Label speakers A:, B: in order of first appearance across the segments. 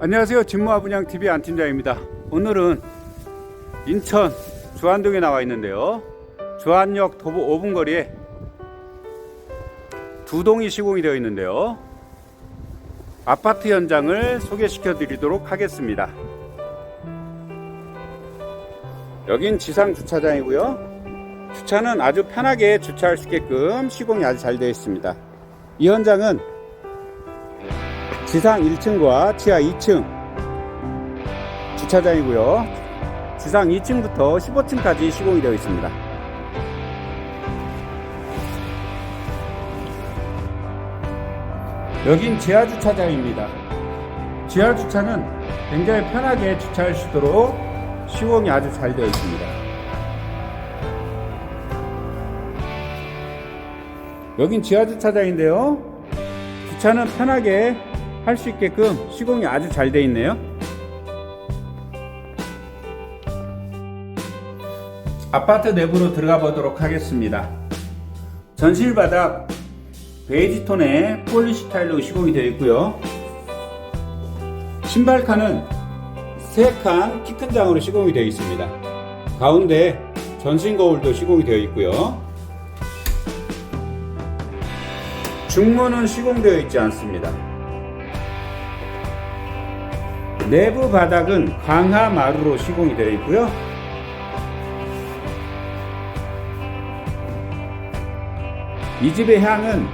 A: 안녕하세요. 진모아 분양 TV 안 팀장입니다. 오늘은 인천 주안동에 나와 있는데요. 주안역 도보 5분 거리에 두 동이 시공이 되어 있는데요. 아파트 현장을 소개시켜 드리도록 하겠습니다. 여긴 지상 주차장이고요. 주차는 아주 편하게 주차할 수 있게끔 시공이 아주 잘 되어 있습니다. 이 현장은 지상 1층과 지하 2층 주차장이고요. 지상 2층부터 15층까지 시공이 되어 있습니다. 여긴 지하 주차장입니다. 지하 주차는 굉장히 편하게 주차할 수 있도록 시공이 아주 잘 되어 있습니다. 여긴 지하 주차장인데요. 주차는 편하게 할 수 있게끔 시공이 아주 잘 되어 있네요. 아파트 내부로 들어가 보도록 하겠습니다. 전실 바닥 베이지 톤의 폴리시 타일로 시공이 되어 있고요. 신발 칸은 세칸키 큰 장으로 시공이 되어 있습니다. 가운데 전신 거울도 시공이 되어 있고요. 중문은 시공되어 있지 않습니다. 내부 바닥은 강화 마루로 시공이 되어 있고요. 이 집의 향은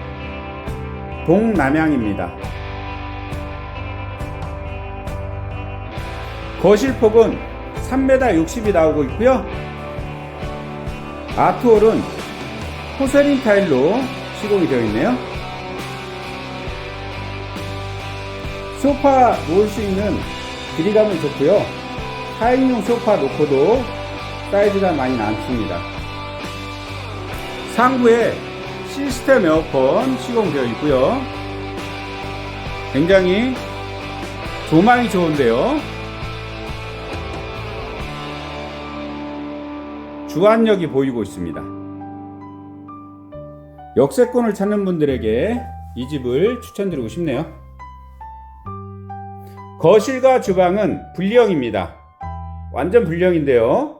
A: 동남향입니다. 거실폭은 3m 60이 나오고 있고요. 아트홀은 포세린 타일로 시공이 되어 있네요. 소파 놓을 수 있는 길이감은 좋고요. 4인용 소파 놓고도 사이즈가 많이 남습니다. 상부에 시스템 에어컨 시공되어 있고요. 굉장히 조망이 좋은데요. 주안역이 보이고 있습니다. 역세권을 찾는 분들에게 이 집을 추천드리고 싶네요. 거실과 주방은 분리형입니다. 완전 분리형인데요.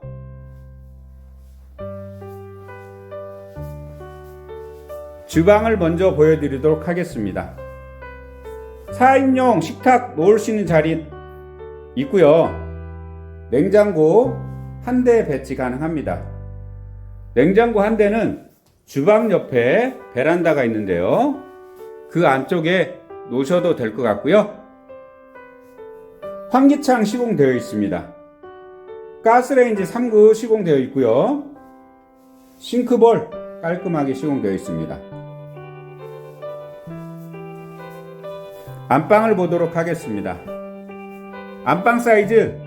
A: 주방을 먼저 보여드리도록 하겠습니다. 4인용 식탁 놓을 수 있는 자리 있고요. 냉장고 한 대 배치 가능합니다. 냉장고 한 대는 주방 옆에 베란다가 있는데요. 그 안쪽에 놓으셔도 될 것 같고요. 환기창 시공되어 있습니다. 가스레인지 3구 시공되어 있고요. 싱크볼 깔끔하게 시공되어 있습니다. 안방을 보도록 하겠습니다. 안방 사이즈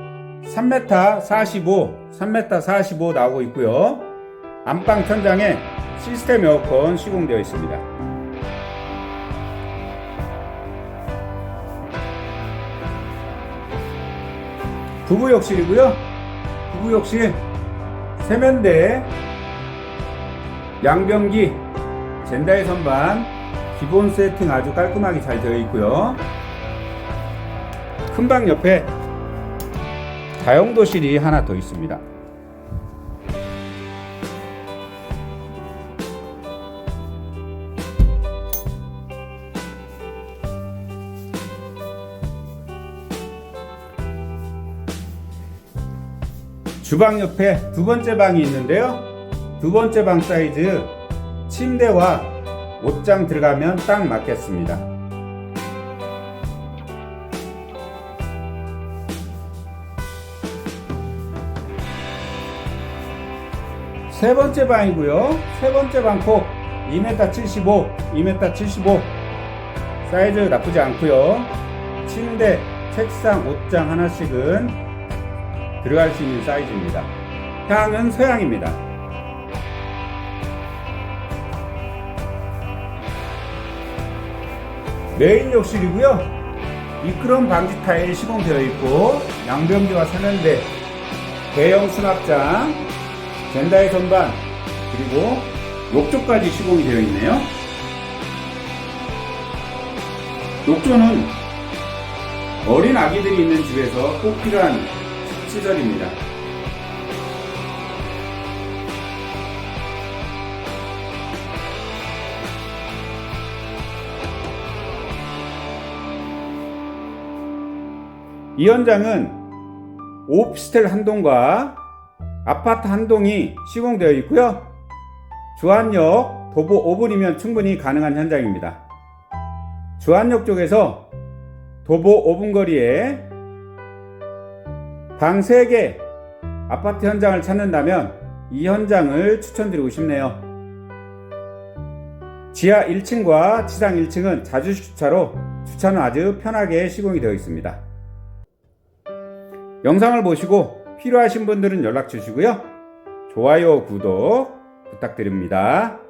A: 3m 45, 3m 45 나오고 있고요. 안방 천장에 시스템 에어컨 시공되어 있습니다. 부부욕실이고요. 부부욕실 세면대, 양변기, 젠다의 선반, 기본 세팅 아주 깔끔하게 잘 되어 있고요. 큰 방 옆에 다용도실이 하나 더 있습니다. 주방 옆에 두 번째 방이 있는데요. 두 번째 방 사이즈 침대와 옷장 들어가면 딱 맞겠습니다. 세 번째 방이고요. 세 번째 방폭 2m 75, 2m 75 사이즈 나쁘지 않고요. 침대, 책상, 옷장 하나씩은 들어갈 수 있는 사이즈입니다. 향은 서양입니다. 메인 욕실이고요. 미끄럼 방지 타일 시공되어 있고 양변기와 세면대, 대형 수납장, 젠다의 선반 그리고 욕조까지 시공이 되어 있네요. 욕조는 어린 아기들이 있는 집에서 꼭 필요한 시설입니다. 이 현장은 오피스텔 한 동과 아파트 한 동이 시공되어 있고요. 주안역 도보 5분이면 충분히 가능한 현장입니다. 주안역 쪽에서 도보 5분 거리에 방 3개 아파트 현장을 찾는다면 이 현장을 추천드리고 싶네요. 지하 1층과 지상 1층은 자주식 주차로 주차는 아주 편하게 시공이 되어 있습니다. 영상을 보시고 필요하신 분들은 연락 주시고요. 좋아요, 구독 부탁드립니다.